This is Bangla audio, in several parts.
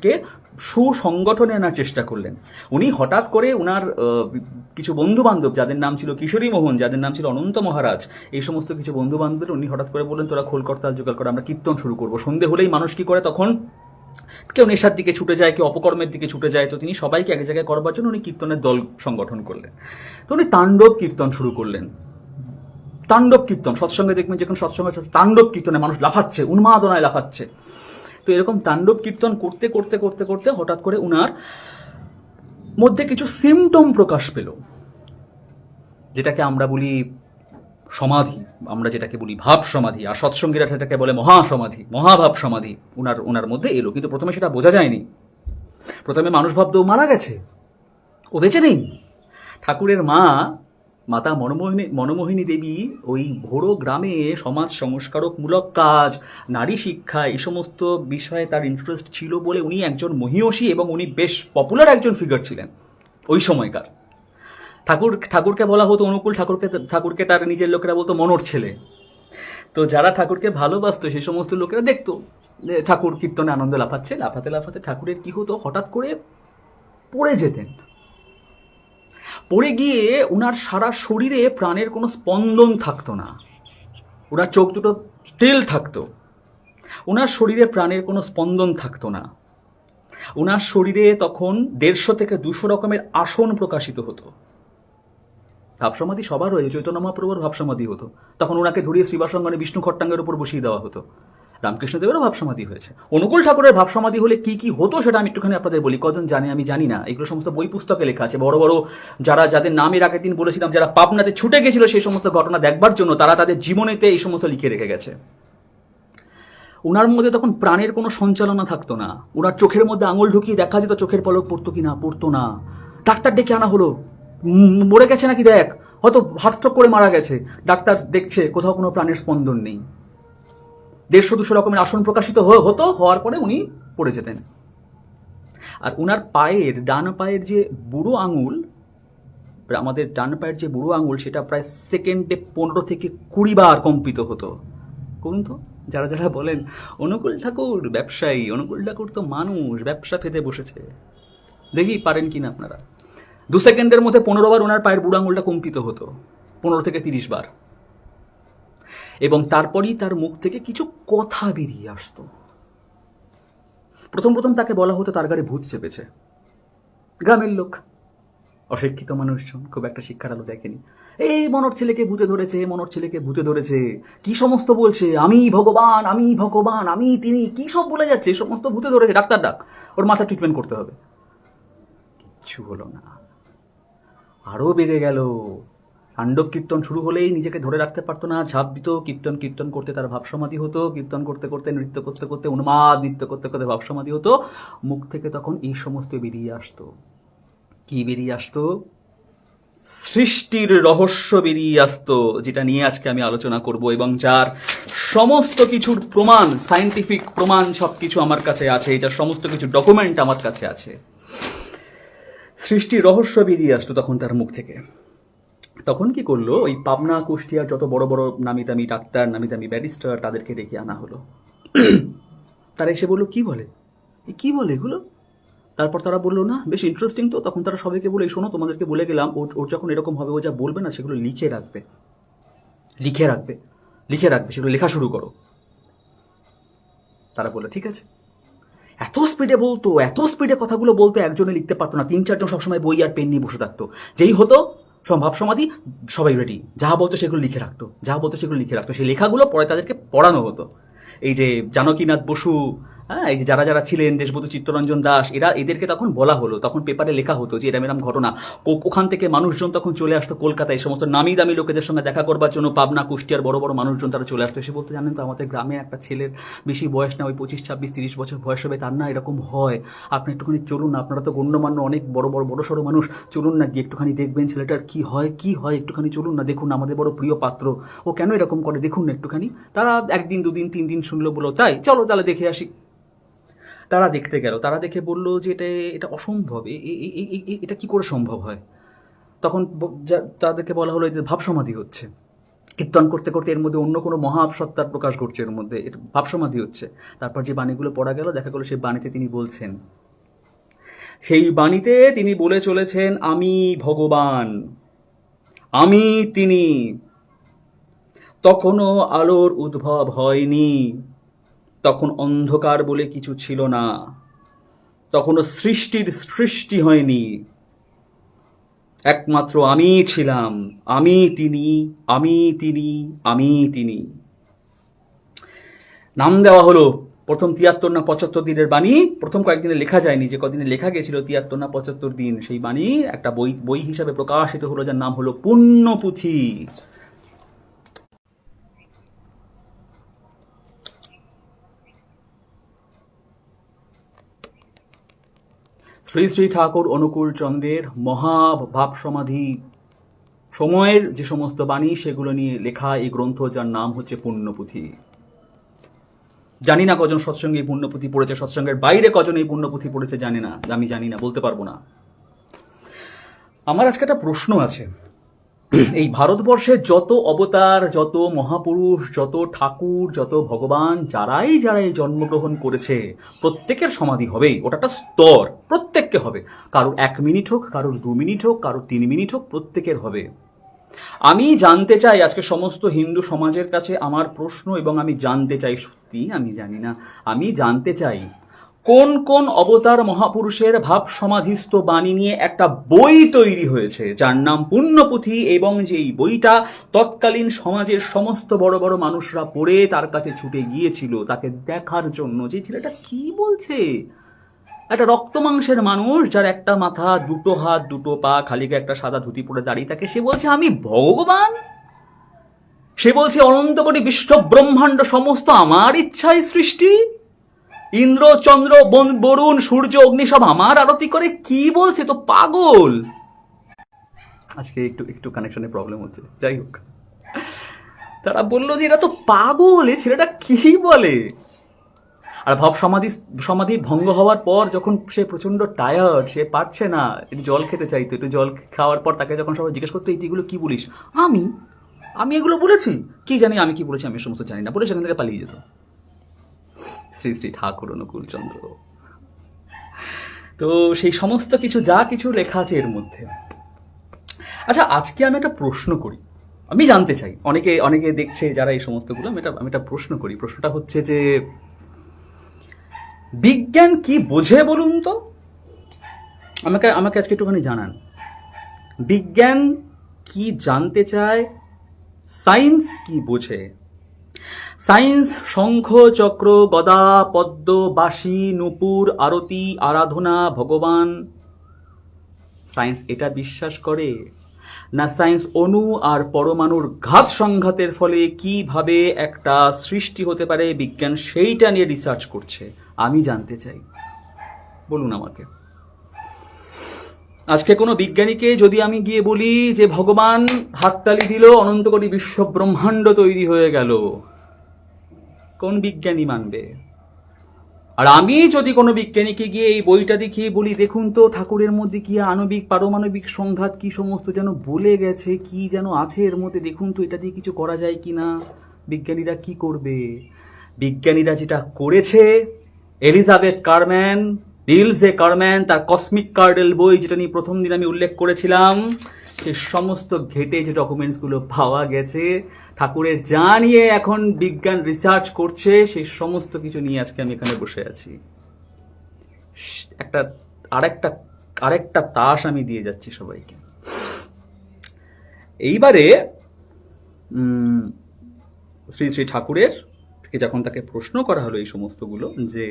মানুষকে সুসংগঠনে আনার চেষ্টা করলেন। উনি হঠাৎ করে আহ, কিছু বন্ধু বান্ধব যাদের নাম ছিল কিশোরী মোহন যাদের নাম ছিল অনন্ত মহারাজ এই সমস্ত কিছু বন্ধু বান্ধবের উনি হঠাৎ করে বললেন তোরা খোলকর্তা জোগাড় করে আমরা কীর্তন শুরু করব। সন্ধে হলেই মানুষ কি করে তখন? কেউ নেশার দিকে ছুটে যায় কেউ অপকর্মের দিকে ছুটে যায় তো তিনি সবাইকে এক জায়গায় করবার জন্য উনি কীর্তনের দল সংগঠন করলেন। তো উনি তাণ্ডব কীর্তন শুরু করলেন। তাণ্ডব কীর্তন সৎসঙ্গে দেখবেন যখন সৎসঙ্গে তাণ্ডব কীর্তনে মানুষ লাফাচ্ছে উন্মাদনায় লাফাচ্ছে। এরকম তাণ্ডব কীর্তন করতে করতে করতে করতে হঠাৎ করে উনার মধ্যে কিছু সিমটম প্রকাশ পেল। যেটাকে আমরা বলি সমাধি, আমরা যেটাকে বলি ভাব সমাধি, আর সৎসঙ্গীরা সেটাকে বলে মহাসমাধি মহাভাব সমাধি উনার ওনার মধ্যে এলো। কিন্তু প্রথমে সেটা বোঝা যায়নি। প্রথমে মানুষ ভাবতো ও মারা গেছে, ও বেঁচে নেই। ঠাকুরের মা মাতা মনমোহিনী মনমোহিনী দেবী ওই ভোরো গ্রামে সমাজ সংস্কারকমূলক কাজ, নারী শিক্ষা, এই সমস্ত বিষয়ে তার ইন্টারেস্ট ছিল বলে উনি একজন মহিয়সী এবং উনি বেশ পপুলার একজন ফিগার ছিলেন ওই সময়কার। ঠাকুর, ঠাকুরকে বলা হতো অনুকূল, ঠাকুরকে ঠাকুরকে তার নিজের লোকেরা বলতো মনোর ছেলে। তো যারা ঠাকুরকে ভালোবাসতো, সেই সমস্ত লোকেরা দেখতো ঠাকুর কীর্তনে আনন্দ লাফাচ্ছে, লাফাতে লাফাতে ঠাকুরের কী হতো? হঠাৎ করে পড়ে যেতেন। পড়ে গিয়ে ওনার সারা শরীরে প্রাণের কোনো স্পন্দন থাকতো না। ওনার চোখ দুটো স্টিল থাকতো। ওনার শরীরে প্রাণের কোনো স্পন্দন থাকতো না। ওনার শরীরে তখন দেড়শো থেকে দুশো রকমের আসন প্রকাশিত হতো। ভাবসমাধি সবার রয়েছে চৈতন্য মহাপ্রভুর ভাবসমাধি হতো। তখন ওনাকে ধরিয়ে শ্রীবাসঙ্গনে বিষ্ণু খট্টাঙ্গের উপর বসিয়ে দেওয়া হতো। রামকৃষ্ণদেবেরও ভাবসমাধি হয়েছে। অনুকূল ঠাকুরের ভাবসমাধি হলে কি কি হতো সেটা আমি একটুখানি আপনাদের বলি কজন জানে আমি জানি না। এগুলো সমস্ত বই পুস্তকে লেখা আছে। বড় বড় যারা, যাদের নাম এর দিন বলেছিলাম, যারা পাবনাতে ছুটে গেছিল সেই সমস্ত ঘটনা দেখবার জন্য তারা তাদের জীবনেতে এই সমস্ত লিখে রেখে গেছে। ওনার মধ্যে তখন প্রাণের কোনো সঞ্চালনা থাকতো না। ওনার চোখের মধ্যে আঙুল ঢুকিয়ে দেখা যেত, চোখের পলক পড়তো কি না? পড়তো না। ডাক্তার ডেকে আনা হলো। মরে গেছে নাকি দেখ? হয়তো হার্টস্ট্রোক করে মারা গেছে। ডাক্তার দেখছে, কোথাও কোনো প্রাণের স্পন্দন নেই। দেড়শো দুশো রকমের আসন প্রকাশিত হতো, হওয়ার পরে উনি পড়ে যেতেন। আর উনার পায়ের, ডান পায়ের যে বুড়ো আঙুল, আমাদের ডান পায়ের যে বুড়ো আঙুল, সেটা প্রায় সেকেন্ডে পনেরো থেকে কুড়ি বার কম্পিত হতো। করুন তো? যারা যারা বলেন, অনুকূল ঠাকুর, ব্যবসায়ী, অনুকূল ঠাকুর তো মানুষ, ব্যবসা ফেতে বসেছে। দেখি, পারেন কি না আপনারা। দু সেকেন্ডের মধ্যে পনেরো বার ওনার পায়ের বুড়ো আঙুলটা কম্পিত হতো, পনেরো থেকে তিরিশ বার। এবং তারপরেই তার মুখ থেকে কিছু কথা বেরিয়ে আসতো। প্রথম প্রথম তাকে বলা হতো, তার গাড়ি ভূত চেপেছে। গ্রামের লোক, অশিক্ষিত মানুষজন, খুব একটা শিক্ষার আলো দেখেনি। এই মনোর ছেলেকে ভূতে ধরেছে মনোর ছেলেকে ভূতে ধরেছে। কি সমস্ত বলছে? আমি ভগবান আমি ভগবান, আমি তিনি, কি সব বলে যাচ্ছে? সমস্ত ভূতে ধরেছে, ডাক্তার ডাক। ওর মাথা ট্রিটমেন্ট করতে হবে। কিচ্ছু হলো না। আরও বেড়ে গেল। তাণ্ডব কীর্তন শুরু হলেই নিজেকে ধরে রাখতে পারতো না, ঝাঁপ দিত, কীর্তন কীর্তন করতে তার ভাবসমাধি হতো, কীর্তন করতে করতে, নৃত্য করতে করতে, উন্মাদ, নৃত্য করতে করতে ভাবসমাধি হতো, মুখ থেকে তখন এই সমস্ত বেরিয়ে আসতো। কি বেরিয়ে আসতো? সৃষ্টির রহস্য বেরিয়ে আসতো, যেটা নিয়ে আজকে আমি আলোচনা করব এবং যার সমস্ত কিছুর প্রমাণ সায়েন্টিফিক প্রমাণ সব কিছু আমার কাছে আছে, যার সমস্ত কিছু ডকুমেন্ট আমার কাছে আছে। সৃষ্টির রহস্য বেরিয়ে আসতো তখন তার মুখ থেকে। তখন কি করল? ওই পাবনা, কুষ্টিয়ার যত বড় বড় নামি দামি ডাক্তার নামি দামি ব্যারিস্টার, তাদেরকে ডেকে আনা হলো। তারা এসে বলল, কি বলে? কি বলে এগুলো? তারপর তারা বলল, না, বেশ ইন্টারেস্টিং তো। তখন তারা সবাইকে বলে শোনো, তোমাদেরকে বলে গেলাম, ওর ওর যখন এরকম হবে, ও যা বলবে না, সেগুলো লিখে রাখবে। লিখে রাখবে। লিখে রাখবে, সেগুলো লেখা শুরু করো। তারা বলল, ঠিক আছে। এত স্পিডে বলতো, এত স্পিডে কথাগুলো বলতো একজনে লিখতে পারতো না। তিন, চারজন সবসময় বই আর পেন নিয়ে বসে থাকতো। যেই হতো সম্ভাব সমাধি, সবাই রেডি যা বলতো সেগুলো লিখে রাখতো। যা বলতো সেগুলো লিখে রাখতো। সেই লেখাগুলো পরে তাদেরকে পড়ানো হতো। এই যে জানকীনাথ বসু হ্যাঁ এই যে যারা যারা ছিলেন, দেশবধূ চিত্তরঞ্জন দাস, এরা, এদেরকে তখন বলা হলো, তখন পেপারে লেখা হতো যে এরম এরম ঘটনা। ওখান থেকে মানুষজন তখন চলে আসতো কলকাতায়, এই সমস্ত নামি দামি লোকেদের সঙ্গে দেখা করবার জন্য পাবনা, কুষ্টিয়ার বড় বড় মানুষজন তারা চলে আসতো। এসে বলতে, জানেন তো, আমাদের গ্রামে একটা ছেলের বেশি বয়স না ওই পঁচিশ, ছাব্বিশ, তিরিশ বছর বয়স হবে, তার না এরকম হয়। আপনি একটুখানি চলুন, আপনারা তো গণ্যমান্য অনেক বড় বড় বড় সড়ো মানুষ, চলুন না গিয়ে একটুখানি দেখবেন ছেলেটার কি হয় কি হয়, একটুখানি চলুন না দেখুন, আমাদের বড় প্রিয় পাত্র। ও কেন এরকম করে, দেখুন না একটুখানি। তারা একদিন, দুদিন, তিন দিন শুনলো বলো, তাই, চলো তাহলে দেখে আসি। তারা দেখতে গেল। তারা দেখে বলল যে এটা এটা অসম্ভব। এটা কি করে সম্ভব হয়? তখন তাদেরকে বলা হলো যে ভাব সমাধি হচ্ছে। কীর্তন করতে করতে এর মধ্যে অন্য কোনো মহাসত্তার প্রকাশ ঘটছে এর মধ্যে। এর ভাবসমাধি হচ্ছে। তারপর যে বাণীগুলো পড়া গেল, দেখা গেলো সেই বাণীতে তিনি বলছেন, সেই বাণীতে তিনি বলে চলেছেন, আমি ভগবান, আমি তিনি। তখনও আলোর উদ্ভব হয়নি। তখন অন্ধকার বলে কিছু ছিল না। তখনও সৃষ্টির সৃষ্টি হয়নি। একমাত্র আমি ছিলাম। আমি তিনি আমি তিনি আমি তিনি। নাম দেওয়া হলো প্রথম তিয়াত্তর না পঁচাত্তর দিনের বাণী। প্রথম কয়েকদিনে লেখা যায়নি, যে কদিনে লেখা গেছিল তিয়াত্তর না পঁচাত্তর দিন সেই বাণী। একটা বই বই হিসাবে প্রকাশিত হলো যার নাম হলো পুণ্যপুঁথি। শ্রী শ্রী ঠাকুর অনুকূল চন্দ্রের মহাভাব সমাধি সময়ের যে সমস্ত বাণী, সেগুলো নিয়ে লেখা এই গ্রন্থ যার নাম হচ্ছে পুণ্যপুঁথি। জানি না কজন সৎসঙ্গে এই পুণ্যপুঁথি পড়েছে, সৎসঙ্গের বাইরে কজন এই পুণ্যপুঁথি পড়েছে জানি না, আমি জানি না, বলতে পারব না। আমার আজকে একটা প্রশ্ন আছে। এই ভারতবর্ষে যত অবতার, যত মহাপুরুষ, যত ঠাকুর, যত ভগবান, যারাই যারাই জন্মগ্রহণ করেছে, প্রত্যেকের সমাধি হবেই ওটা একটা স্তর, প্রত্যেককে হবে। কারোর এক মিনিট হোক, কারোর দু মিনিট হোক, কারোর তিন মিনিট হোক, প্রত্যেকের হবে। আমি জানতে চাই আজকে সমস্ত হিন্দু সমাজের কাছে আমার প্রশ্ন এবং আমি জানতে চাই সত্যি, আমি জানি না। আমি জানতে চাই কোন কোন অবতার মহাপুরুষের ভাব সমাধিস্থ বাণী নিয়ে একটা বই তৈরি হয়েছে, যার নাম পুণ্যপুঁথি এবং যেই বইটা তৎকালীন সমাজের সমস্ত বড় বড় মানুষরা পড়ে তার কাছে ছুটে গিয়েছিল, তাকে দেখার জন্য। যে ছেলেটা কি বলছে? একটা রক্ত মাংসের মানুষ যার একটা মাথা, দুটো হাত, দুটো পা, খালিকে একটা সাদা ধুতি পরে দাঁড়িয়ে থাকে। সে বলছে, আমি ভগবান? সে বলছে, অনন্ত কোটি বিশ্ব ব্রহ্মাণ্ড সমস্ত আমার ইচ্ছায় সৃষ্টি। ইন্দ্র, চন্দ্র, বন- বরুণ, সূর্য, অগ্নি সব আমার আরতি করে কি বলছে? তো পাগল। আজকে একটু একটু কানেকশনে প্রবলেম হচ্ছে। যাই হোক। তারা বলল যে এরা তো পাগল, এ ছেলেটা কি বলে? আর ভাব সমাধি সমাধি ভঙ্গ হওয়ার পর যখন সে প্রচণ্ড টায়ার্ড সে পারছে না, একটু জল খেতে চাইতো, একটু জল খাওয়ার পর তাকে যখন সবাই জিজ্ঞেস করতো, "এই তুই এগুলো কি বলিস? আমি? আমি এগুলো বলেছি? কি জানি আমি কি বলেছি? আমি সমস্ত জানি না। বলে সেখান থেকে পালিয়ে যেত। শ্রী শ্রী ঠাকুর অনুকূল চন্দ্র তো সেই সমস্ত কিছু, যা কিছু লেখা আছে এর মধ্যে। আচ্ছা আজকে আমি একটা প্রশ্ন করি। আমি জানতে চাই। অনেকে অনেকে দেখছে যারা এই সমস্তগুলো, আমি একটা আমি একটা প্রশ্ন করি। প্রশ্নটা হচ্ছে যে, বিজ্ঞান কি বোঝে বলুন তো? আমাকে আমাকে আজকে একটুখানি জানান। বিজ্ঞান কি জানতে চায়? সায়েন্স কি বোঝে? সায়েন্স শঙ্খ, চক্র, গদা, পদ্ম, বাঁশি, নুপুর, আরতি, আরাধনা, ভগবান। সায়েন্স এটা বিশ্বাস করে? না সায়েন্স অণু আর পরমাণুর ঘাত সংঘাতের ফলে কীভাবে একটা সৃষ্টি হতে পারে? বিজ্ঞান সেইটা নিয়ে রিসার্চ করছে। আমি জানতে চাই। বলুন আমাকে। আজকে কোনো বিজ্ঞানীকে যদি আমি গিয়ে বলি যে, ভগবান, হাততালি দিল অনন্ত কোটি বিশ্ব ব্রহ্মাণ্ড তৈরি হয়ে গেল। কোন বিজ্ঞানী মানবে? আর আমি যদি কোনো বিজ্ঞানীকে গিয়ে এই বইটা দেখিয়ে বলি, দেখুন তো, ঠাকুরের মধ্যে কি আণবিক, পারমাণবিক সংঘাত, কি সমস্ত যেন বলে গেছে, কি যেন আছে এর মধ্যে, দেখুন তো, এটা দিয়ে কিছু করা যায় কি না বিজ্ঞানীরা কি করবে? বিজ্ঞানীরা যেটা করেছে, এলিজাবেথ কারম্যান রিলসে কারম্যান, তার কসমিক কার্ডেল বই, যেটা নিয়ে প্রথম দিন আমি উল্লেখ করেছিলাম সে সমস্ত ঘেটে যে ডকুমেন্টসগুলো পাওয়া গেছে, ঠাকুরের যা নিয়ে এখন বিজ্ঞান রিসার্চ করছে, সেই সমস্ত কিছু নিয়ে আজকে আমি এখানে বসে আছি। একটা, আরেকটা আরেকটা তাস আমি দিয়ে যাচ্ছি সবাইকে। এইবারে শ্রী শ্রী ঠাকুরের থেকে যখন তাকে প্রশ্ন করা হলো এই সমস্তগুলো, যে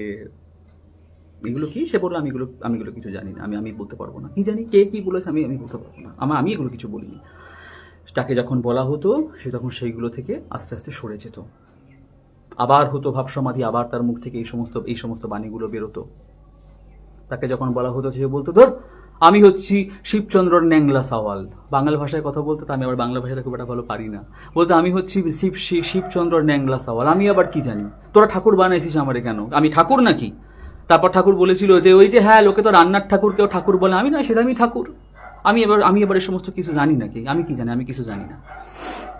এগুলো কি? সে বলল, আমি এগুলো আমি এগুলো কিছু জানি না। আমি আমি বলতে পারব না। কি জানি? কে কি বলেছে? আমি আমি বলতে পারব না। আমার আমি এগুলো কিছু বলিনি। তাকে যখন বলা হতো, সে তখন সেইগুলো থেকে আস্তে আস্তে সরে যেত। আবার হতো ভাব সমাধি আবার তার মুখ থেকে এই সমস্ত এই সমস্ত বাণীগুলো বেরোতো। তাকে যখন বলা হতো, সে বলতো, ধর, আমি হচ্ছি শিবচন্দ্রর ন্যাংলা সাওয়াল। বাংলা ভাষায় কথা বলতে তো আমি আবার বাংলা ভাষাটা খুব একটা ভালো পারি না। বলতো, আমি হচ্ছি শিব, শিব- শিবচন্দ্রর ন্যাংলা সাওয়াল। আমি আবার কি জানি? তোরা ঠাকুর বানাইছিস আমারে কেন? আমি ঠাকুর নাকি? তারপর ঠাকুর বলেছিল যে ওই যে হ্যাঁ লোকে তো রান্নার ঠাকুর, কেউ ঠাকুর বলে। আমি না সেটা আমি ঠাকুর। আমি এবার আমি এবার এই সমস্ত কিছু জানি নাকি আমি কি জানি? আমি কিছু জানি না।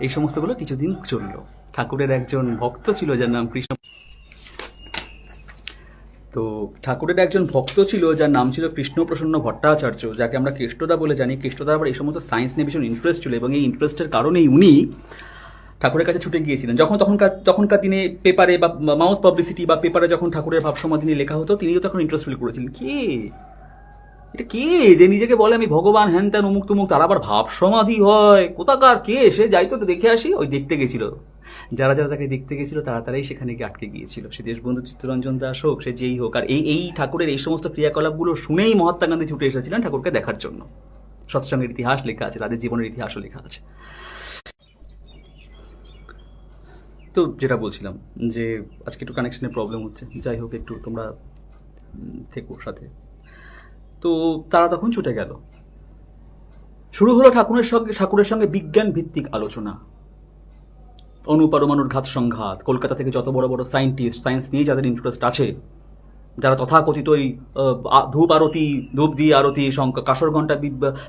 এই সমস্তগুলো কিছুদিন চলল। ঠাকুরের একজন ভক্ত ছিল, যার নাম কৃষ্ণ। তো ঠাকুরের একজন ভক্ত ছিল, যার নাম ছিল কৃষ্ণপ্রসন্ন ভট্টাচার্য, যাকে আমরা কৃষ্ণদা বলে জানি। কৃষ্ণদার আবার এই সমস্ত সায়েন্স নিয়ে ভীষণ ইন্টারেস্ট ছিল এবং এই ইন্টারেস্টের কারণেই উনি ঠাকুরের কাছে ছুটে গিয়েছিলেন। যখন তখনকার তখনকার দিনে পেপারে বা মাউথ পাবলিসিটি বা পেপারে যখন ঠাকুরের ভাবসমাধি নিয়ে লেখা হতো, তিনিও তখন ইন্টারেস্ট ফিল করেছিলেন। কে? এটা কে যে নিজেকে বলে, আমি ভগবান, হ্যান ত্যান উমুক তুমুক, তার আবার ভাব সমাধি হয়। কোথাকার কে এসে যাই তো দেখে আসি। ওই দেখতে গেছিল। যারা যারা তাকে দেখতে গেছিল তারা তারাই সেখানে গিয়ে আটকে গিয়েছিল। সে দেশবন্ধু চিত্তরঞ্জন দাস হোক, সে যেই হোক, আর এই এই ঠাকুরের এই সমস্ত ক্রিয়াকলাপগুলো শুনেই মহাত্মা গান্ধী ছুটে এসেছিলেন ঠাকুরকে দেখার জন্য। সৎসঙ্গের ইতিহাস লেখা আছে, তাদের জীবনের ইতিহাসও লেখা আছে। তো যেটা বলছিলাম যে আজকে একটু কানেকশনের প্রবলেম হচ্ছে। যাই হোক, একটু তোমরা থেকো সাথে। তো তারা তখন ছুটে গেল। শুরু হলো ঠাকুরের সঙ্গে ঠাকুরের সঙ্গে বিজ্ঞান ভিত্তিক আলোচনা। অনুপারমাণুর ঘাত সংঘাত, কলকাতা থেকে যত বড় বড় সায়েন্টিস্ট সায়েন্স নিয়ে যাদের ইন্টারেস্ট আছে যারা তথাকথিত ওই ধূপ আরতি, ধূপ দিয়ে আরতি শঙ্কা কাসর ঘণ্টা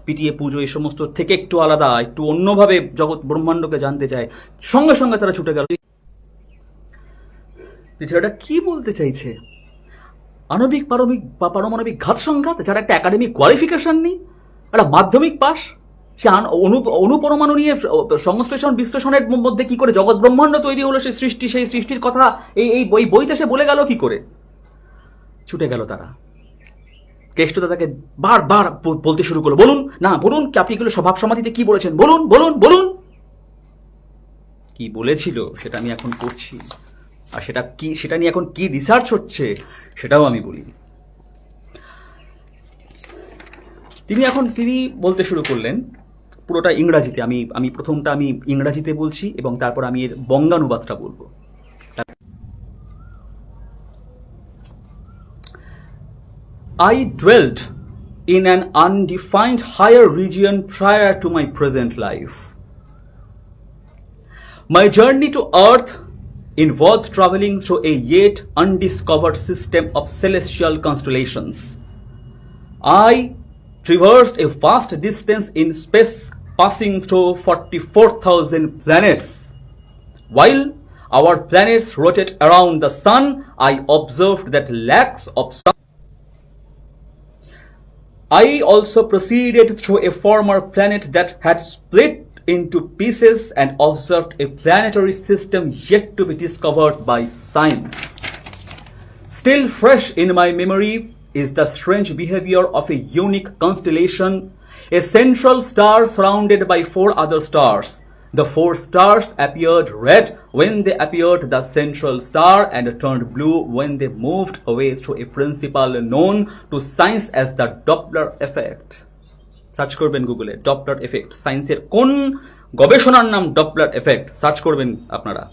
পিটিয়ে পুজো, এই সমস্ত থেকে একটু আলাদা, একটু অন্যভাবে জগৎ ব্রহ্মাণ্ডকে জানতে চায়। সঙ্গে সঙ্গে তারা ছুটে গেল। ছেলেটা কি বলতে চাইছে? আণবিক, পারমিক বা পারমাণবিক ঘাত সংঘাত? যারা একটা একাডেমিক কোয়ালিফিকেশন নেই? একটা মাধ্যমিক পাস সে অনুপরমাণু নিয়ে সংশ্লেষণ, বিশ্লেষণের মধ্যে কি করে জগৎ ব্রহ্মাণ্ড তৈরি হলো সেই সৃষ্টি, সেই সৃষ্টির কথা, এই এই বই, বইতে সে বলে গেল কি করে? ছুটে গেল তারা। কেষ্টদা দাদাকে বারবার বলতে শুরু করল, বলুন, না, বলুন, কি আপনি এগুলো স্বভাব সমাধিতে কি বলেছেন? বলুন বলুন বলুন! কি বলেছিল সেটা আমি এখন করছি, আর সেটা কি, সেটা নিয়ে এখন কি রিসার্চ হচ্ছে সেটাও আমি বলি তিনি এখন, তিনি বলতে শুরু করলেন, পুরোটা ইংরাজিতে, আমি আমি প্রথমটা আমি ইংরাজিতে বলছি এবং তারপর আমি এর বঙ্গানুবাদটা বলব। I dwelt in an undefined higher region prior to my present life. My journey to Earth involved traveling through a yet undiscovered system of celestial constellations. I traversed a vast distance in space, passing through 44,000 planets. While our planets rotate around the sun, I observed that lakhs of stars. I also proceeded through a former planet that had split into pieces and observed a planetary system yet to be discovered by science. Still fresh in my memory is the strange behavior of a unique constellation, a central star surrounded by four other stars. The four stars appeared red when they appeared the central star and turned blue when they moved away through a principle known to science as the Doppler effect. Search করবেন গুগলে ডপলার এফেক্ট সায়েন্সের কোন গবেষণার নাম ডপলার এফেক্ট সার্চ করবেন আপনারা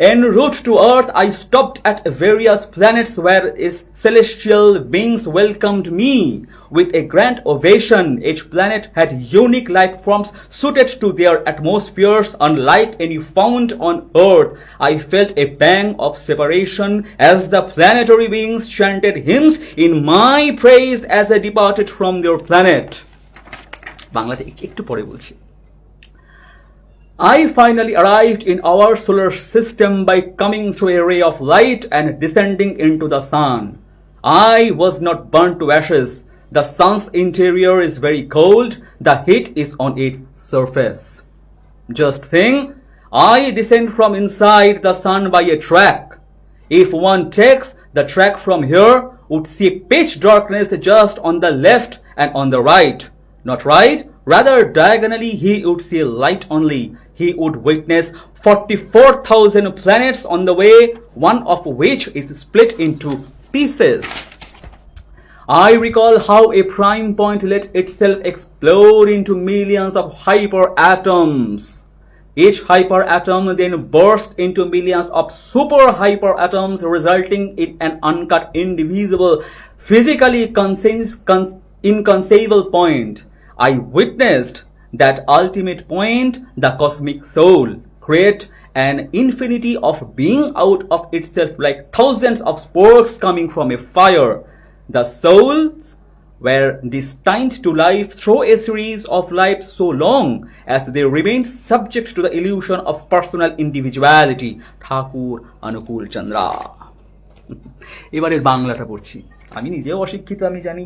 En route to Earth, I stopped at various planets where its celestial beings welcomed me with a grand ovation. Each planet had unique life forms suited to their atmospheres, unlike any found on Earth. I felt a pang of separation as the planetary beings chanted hymns in my praise as I departed from their planet. বাংলাতে একটু পরে বলছি I finally arrived in our solar system by coming through a ray of light and descending into the sun. I was not burnt to ashes. The sun's interior is very cold. The heat is on its surface. Just think, I descend from inside the sun by a track. If one takes the track from here, would see pitch darkness just on the left and on the right. Not right, rather diagonally he would see light only. He would witness 44,000 planets on the way, one of which is split into pieces. I recall how a prime point let itself explode into millions of hyperatoms. Each hyperatom then burst into millions of super hyperatoms, resulting in an uncut, indivisible, physically conce- inconceivable point. I witnessed that ultimate point, the cosmic soul, create an infinity of being out of itself like thousands of sparks coming from a fire. The souls were destined to live through a series of lives so long as they remained subject to the illusion of personal individuality. ঠাকুর অনুকূল চন্দ্রা এবারের বাংলাটা পড়ছি আমি নিজেও অশিক্ষিত আমি জানি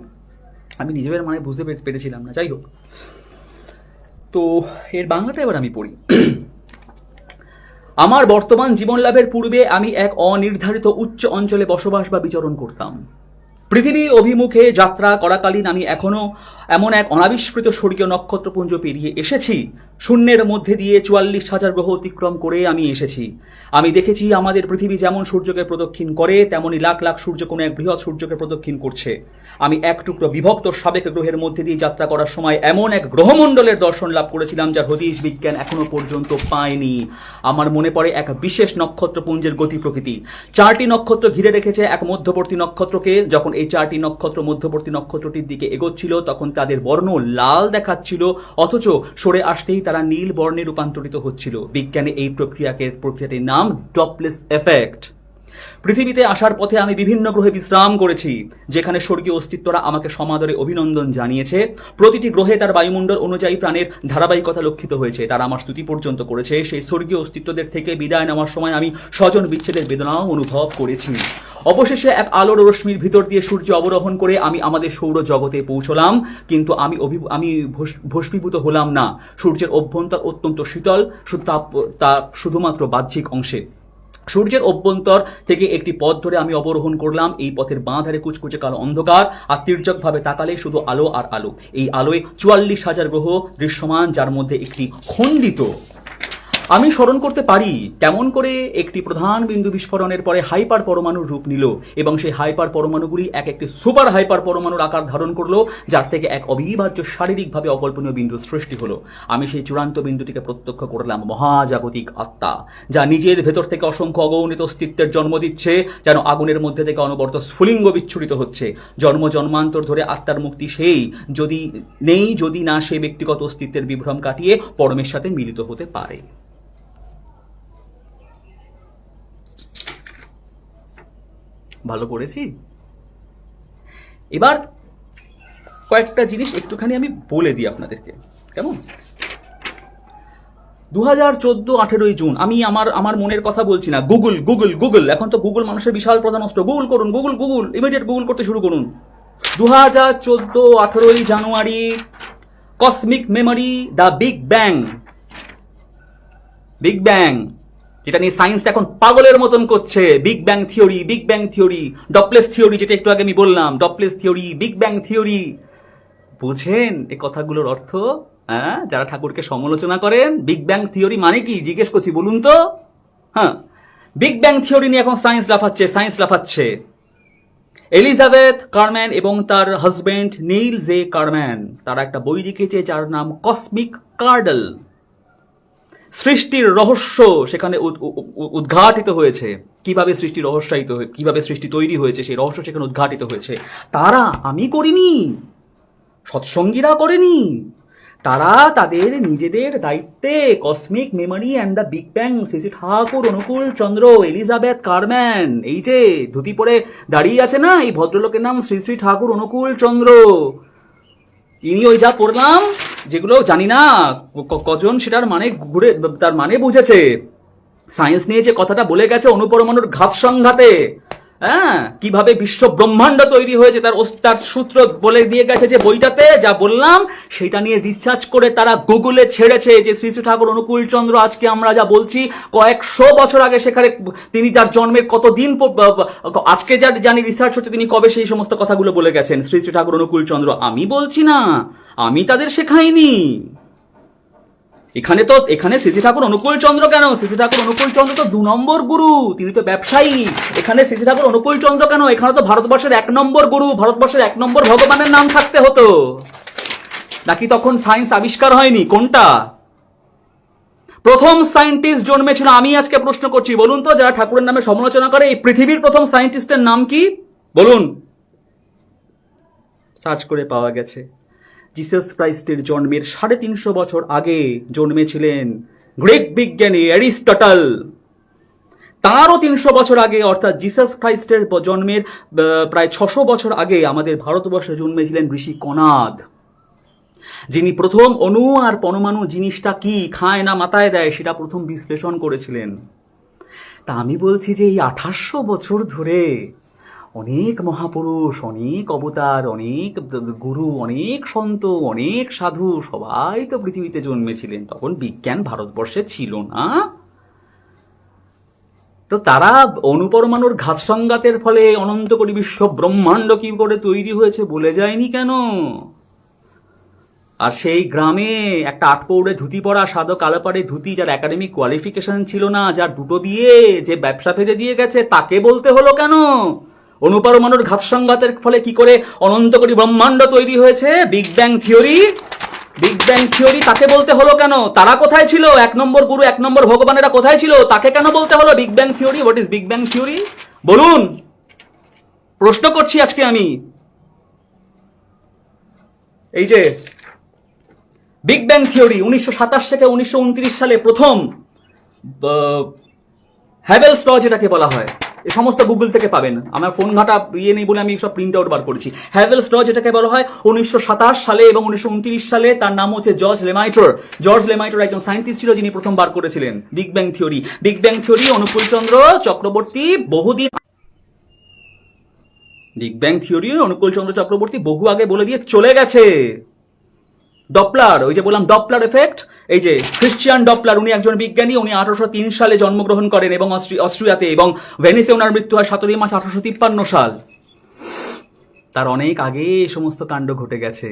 আমি নিজেও এর মানে বুঝতে পেরেছিলাম না যাই হোক তো এর বাংলাটা এবার আমি পড়ি। আমার বর্তমান জীবন লাভের পূর্বে আমি এক অনির্ধারিত উচ্চ অঞ্চলে বসবাস বা বিচরণ করতাম। পৃথিবী অভিমুখে যাত্রা করাকালীন আমি এখনও এমন এক অনাবিষ্কৃত স্বর্গীয় নক্ষত্রপুঞ্জ পেরিয়ে এসেছি শূন্যের মধ্যে দিয়ে চুয়াল্লিশ হাজার গ্রহ অতিক্রম করে আমি এসেছি। আমি দেখেছি আমাদের পৃথিবী যেমন সূর্যকে প্রদক্ষিণ করে তেমনই লাখ লাখ সূর্য কোনো এক বৃহৎ সূর্যকে প্রদক্ষিণ করছে। আমি এক টুকরো বিভক্ত সাবেক গ্রহের মধ্যে দিয়ে যাত্রা করার সময় এমন এক গ্রহমণ্ডলের দর্শন লাভ করেছিলাম যার হদিশ বিজ্ঞান এখনও পর্যন্ত পায়নি। আমার মনে পড়ে এক বিশেষ নক্ষত্রপুঞ্জের গতি প্রকৃতি। চারটি নক্ষত্র ঘিরে রেখেছে এক মধ্যবর্তী নক্ষত্রকে। যখন এই চারটি নক্ষত্র মধ্যবর্তী নক্ষত্রটির দিকে এগোচ্ছিল, তখন তাদের বর্ণ লাল দেখাচ্ছিল, অথচ সরে আসতেই তারা নীল বর্ণে রূপান্তরিত হচ্ছিল। বিজ্ঞানে এই প্রক্রিয়াকে প্রক্রিয়াটির নাম ডপলেস এফেক্ট। পৃথিবীতে আসার পথে আমি বিভিন্ন গ্রহে বিশ্রাম করেছি, যেখানে স্বর্গীয় অস্তিত্বরা আমাকে সমাদরে অভিনন্দন জানিয়েছে। প্রতিটি গ্রহে তার বায়ুমণ্ডল অনুযায়ী প্রাণের ধারাবাহিকতা লক্ষিত হয়েছে। তারা আমার স্তুতি পর্যন্ত করেছে। সেই স্বর্গীয় অস্তিত্বদের থেকে বিদায় নেওয়ার সময় আমি স্বজন বিচ্ছেদের বেদনাও অনুভব করেছি। অবশেষে এক আলোর রশ্মির ভিতর দিয়ে সূর্য অবরোহণ করে আমি আমাদের সৌর জগতে পৌঁছলাম। কিন্তু আমি আমি ভস- ভস্মীভূত হলাম না। সূর্যের অভ্যন্তর অত্যন্ত শীতল শুধু তা- তা শুধুমাত্র বাহ্যিক অংশে। সূর্যের অভ্যন্তর থেকে একটি পথ ধরে আমি অবরোহণ করলাম। এই পথের বাঁ ধারে কুচকুচে কালো অন্ধকার আর তির্যকভাবে তাকালে শুধু আলো আর আলো। এই আলোয় চুয়াল্লিশ হাজার গ্রহ দৃশ্যমান, যার মধ্যে একটি খণ্ডিত আমি স্মরণ করতে পারি কেমন করে একটি প্রধান বিন্দু বিস্ফোরণের পরে হাইপার পরমাণুর রূপ নিল এবং সেই হাইপার পরমাণুগুলি এক একটি সুপার হাইপার পরমাণুর আকার ধারণ করল, যার থেকে এক অবিভাজ্য শারীরিকভাবে অকল্পনীয় বিন্দুর সৃষ্টি হলো। আমি সেই চূড়ান্ত বিন্দুটিকে প্রত্যক্ষ করলাম, মহাজাগতিক আত্মা, যা নিজের ভেতর থেকে অসংখ্য অগণিত অস্তিত্বের জন্ম দিচ্ছে, যেন আগুনের মধ্যে থেকে অনবরত স্ফুলিঙ্গ বিচ্ছুরিত হচ্ছে। জন্ম জন্মান্তর ধরে আত্মার মুক্তি সেই, যদি নেই, যদি না সে ব্যক্তিগত অস্তিত্বের বিভ্রম কাটিয়ে পরমের সাথে মিলিত হতে পারে। ভালো করেছি। এবার কয়েকটা জিনিস একটুখানি আমি বলে দিই আপনাদেরকে। কেমন? দু হাজার চোদ্দ আঠেরোই জুন, আমি আমার আমার মনের কথা বলছি না। Google Google Google. এখন তো গুগল মানুষের বিশাল প্রধান অস্ত্র। গুগল করুন, গুগল গুগল। ইমিডিয়েট গুগল করতে শুরু করুন। দু হাজার চোদ্দ আঠেরোই January cosmic memory the big bang big bang যেটা নিয়ে সায়েন্স এখন পাগলের মতন করছে। Big bang theory big bang theory Doppler's theory যেটা একটু আগে আমি বললাম। Doppler's theory big bang theory বুঝেন এই কথাগুলোর অর্থ? হ্যাঁ যারা ঠাকুরকে সমালোচনা করেন বিগ ব্যাং থিওরি মানে কি? জিজ্ঞেস করছি, বলুন তো। হ্যাঁ বিগ ব্যাং থিওরি নিয়ে এখন সায়েন্স লাফাচ্ছে সায়েন্স লাফাচ্ছে। এলিজাবেথ কারম্যান এবং তার হাজবেন্ড নীল জে কারম্যান তারা একটা বই লিখেছে যার নাম কসমিক কার্ডল সৃষ্টির রহস্য সেখানে উদ্ঘাটিত হয়েছে। কীভাবে সৃষ্টি রহস্যায়িত কীভাবে সৃষ্টি তৈরি হয়েছে, সেই রহস্য সেখানে উদ্ঘাটিত হয়েছে। তারা আমি করিনি, সৎসঙ্গীরা করেনি। তারা তাদের নিজেদের দায়িত্বে cosmic memory and the big bang Shri Thakur, Anukul Chandra, Elizabeth Carman, এই যে ধুতি পরে দাঁড়িয়ে আছে না, এই ভদ্রলোকের নাম শ্রী শ্রী ঠাকুর, অনুকূল চন্দ্র। ইনি ওই যা পড়লাম, যেগুলো জানি না কজন সেটার মানে ঘুরে, তার মানে বুঝেছে। সায়েন্স নিয়ে যে কথাটা বলে গেছে অনুপরমাণুর ঘাত সংঘাতে। হ্যাঁ কীভাবে বিশ্ব ব্রহ্মাণ্ড তৈরি হয়েছে তার তার সূত্র বলে দিয়ে গেছে যে বইটাতে যা বললাম, সেটা নিয়ে রিসার্চ করে তারা গুগলে ছেড়েছে যে শ্রী শ্রী ঠাকুর অনুকূল চন্দ্র, আজকে আমরা যা বলছি, কয়েকশো বছর আগে সেখানে তিনি তার জন্মের কতদিন আজকে যা জানি রিসার্চ হচ্ছে, তিনি কবে সেই সমস্ত কথাগুলো বলে গেছেন? শ্রী শ্রী ঠাকুর অনুকূল চন্দ্র, আমি বলছি না, আমি তাদের শেখাইনি। এখানে তো, এখানে শ্রী ঠাকুর অনুকূল চন্দ্র কেন? শ্রী ঠাকুর অনুকূল চন্দ্র তো দু নম্বর গুরু, তিনি তো ব্যবসায়ী। এখানে শ্রী ঠাকুর অনুকূল চন্দ্র কেন? এখানে তো ভারতবর্ষের এক নম্বর গুরু, ভারতবর্ষের এক নম্বর ভগবানের নাম থাকতে হতো। নাকি তখন সায়েন্স আবিষ্কার হয়নি? কোনটা? প্রথম সায়েন্টিস্ট জন্মেছিল, আমি আজকে প্রশ্ন করছি, বলুন তো, যারা ঠাকুরের নামে সমালোচনা করে, এই পৃথিবীর প্রথম সায়েন্টিস্টের নাম কি? বলুন। সার্চ করে পাওয়া গেছে। জিসাস ক্রাইস্টের জন্মের সাড়ে তিনশো বছর আগে জন্মেছিলেন গ্রিক বিজ্ঞানী অ্যারিস্টটল। তারও তিনশো বছর আগে, অর্থাৎ জিসাস খ্রাইস্টের ব- জন্মের প্রায় ছশো বছর আগে আমাদের ভারতবর্ষে জন্মেছিলেন ঋষি কনাদ যিনি প্রথম অণু আর পরমাণু জিনিসটা কি খায় না মাথায় দেয় সেটা প্রথম বিশ্লেষণ করেছিলেন। তা আমি বলছি যে এই আঠাশশো বছর ধরে অনেক মহাপুরুষ, অনেক অবতার, অনেক গুরু, অনেক সন্ত, অনেক সাধু সবাই তো পৃথিবীতে জন্মেছিলেন। তখন বিজ্ঞান ভারতবর্ষে ছিল না। তো তারা অনুপরমাণুর ঘাত সংঘাতের ফলে অনন্ত কোটি বিশ্ব ব্রহ্মাণ্ড কি করে তৈরি হয়েছে বলে যায়নি কেন? আর সেই গ্রামে একটা আটপৌড়ে ধুতি পরা সাদো কালো পাড়ে ধুতি যার একাডেমিক কোয়ালিফিকেশন ছিল না, যার দুটো দিয়ে যে ব্যবসা ফেলে দিয়ে গেছে, তাকে বলতে হলো কেন? অনুপরমাণুর ঘাত সংঘাতের ফলে কি করে অনন্ত কোটি ব্রহ্মাণ্ড তৈরি হয়েছে? Big bang theory big bang theory তাকে বলতে হলো কেন? তারা কোথায় ছিল? এক নম্বর গুরু, এক নম্বর ভগবানেরা কোথায় ছিল? তাকে কেন বলতে হলো big bang theory what is big bang theory বলুন। প্রশ্ন করছি আজকে আমি। এই যে বিগ ব্যাং থিওরি উনিশশো সাতাশ থেকে উনিশশো উনত্রিশ সালে প্রথম হ্যাভেলস ল যেটাকে বলা হয়। এই সমস্ত গুগল থেকে পাবেন। আমার ফোন ঘাটা ইয়ে নেই বলে আমি সব প্রিন্ট আউট বার করেছি। হ্যাভেলস ল যেটাকে বলা হয়, উনিশশো সাতাশ সালে এবং উনিশশো উনত্রিশ সালে তার নাম হচ্ছে জর্জ লেমাইটর জর্জ লেমাইটর একজন সায়েন্টিস্ট ছিল যিনি প্রথম বার করেছিলেন big bang theory big bang theory Anukul Chandra, Chakraborty, বহুদিন big bang theory Anukul Chandra, Chakraborty, বহু আগে বলে দিয়ে চলে গেছে। ডপলার ওই যে বললাম ডপলার এফেক্ট এই যে খ্রিস্টিয়ান ডপলার উনি একজন বিজ্ঞানী, উনি আঠারোশো তিন সালে জন্মগ্রহণ করেন এবং অস্ট্রিয়াতে এবং ভেনিসে ওনার মৃত্যু হয় সতেরোই মার্চ আঠারোশো তিপ্পান্ন সাল। তার অনেক আগে এই সমস্ত কাণ্ড ঘটে গেছে।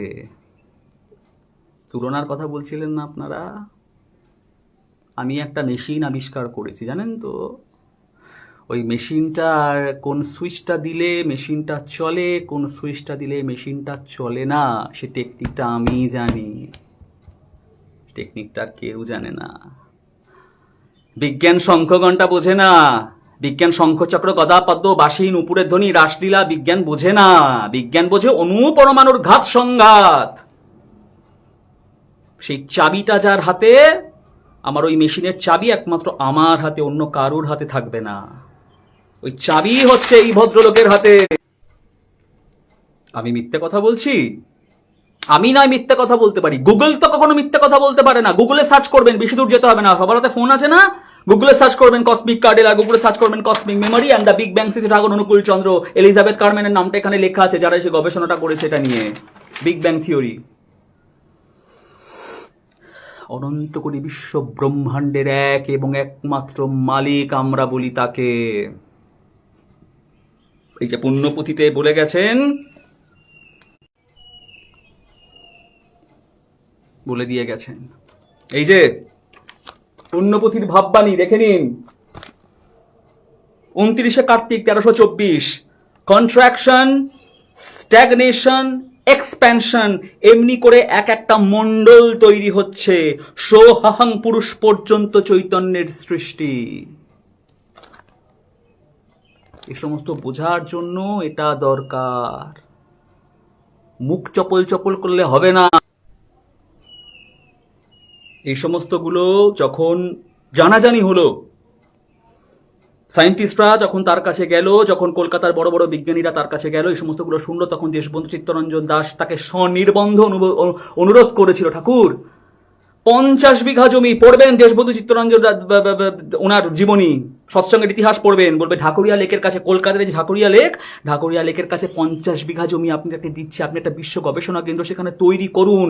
তুলনার কথা বলছিলেন না আপনারা? আমি একটা মেশিন আবিষ্কার করেছি, জানেন তো? ওই মেশিনটার কোন সুইচটা দিলে মেশিনটা চলে, কোন সুইচটা দিলে মেশিনটা চলে না, সে টেকনিকটা আমি জানি। টেকনিকটা আর কেউ জানে না। বিজ্ঞান শঙ্খঘণ্টা বোঝে না। বিজ্ঞান শঙ্খচক্র গদা পদ্ম বাসীন উপরের ধ্বনি রাসলীলা বিজ্ঞান বোঝে না। বিজ্ঞান বোঝে অনু পরমাণুর ঘাত সংঘাত। সেই চাবিটা যার হাতে, আমার ওই মেশিনের চাবি একমাত্র আমার হাতে, অন্য কারোর হাতে থাকবে না। ওই চাবি হচ্ছে এই ভদ্রলোকের হাতে। আমি মিথ্যে কথা বলছি? আমি নয় মিথ্যে কথা বলতে পারি। গুগল তো কখনো মিথ্যে কথা বলতে পারে না। গুগলে সার্চ করবেন, বেশি দূর যেতে হবে না। সবার হাতে ফোন আছে না? গুগলে সার্চ করবেন কসমিক কার্ডেলা গুগলে সার্চ করবেন cosmic memory and the big bang CC ড্রাগন অনুকূল চন্দ্র এলিজাবেথ কার্মেনের নামটা এখানে লেখা আছে, যারা এসে গবেষণাটা করেছে এটা নিয়ে। বিগ ব্যাং থিওরি অনন্ত কোটি বিশ্ব ব্রহ্মাণ্ডের এক এবং একমাত্র মালিক আমরা বলি তাকে। এই যে পুণ্যপুঁথিতে বলে গেছেন বলে দিয়ে গেছেন। এই যে পুণ্যপুঁথির ভাববাণী, দেখে নিন। উনত্রিশে কার্তিক তেরোশো চব্বিশ কন্ট্রাকশন স্ট্যাগনেশন এক্সপ্যানশন এমনি করে এক একটা মণ্ডল তৈরি হচ্ছে সোহাং পুরুষ পর্যন্ত চৈতন্যের সৃষ্টি। এ সমস্ত বোঝার জন্য এটা দরকার। মুখ চপল চপল করলে হবে না। এই সমস্তগুলো যখন জানাজানি হলো, সায়েন্টিস্টরা যখন তার কাছে গেল, যখন কলকাতার বড় বড় বিজ্ঞানীরা তার কাছে গেল, এই সমস্তগুলো শুনলো, তখন দেশবন্ধু চিত্তরঞ্জন দাস তাকে স্বনির্বন্ধ অনুরোধ করেছিল, ঠাকুর, পঞ্চাশ বিঘা জমি পড়বেন দেশবন্ধু চিত্তরঞ্জন ওনার জীবনী, সৎসঙ্গের ইতিহাস পড়বেন। বলবে, ঢাকুরিয়া লেকের কাছে, কলকাতার যে ঢাকুরিয়া লেক, ঢাকুরিয়া লেকের কাছে পঞ্চাশ বিঘা জমি আপনাকে দিচ্ছে, আপনি একটা বিশ্ব গবেষণা কেন্দ্র সেখানে তৈরি করুন।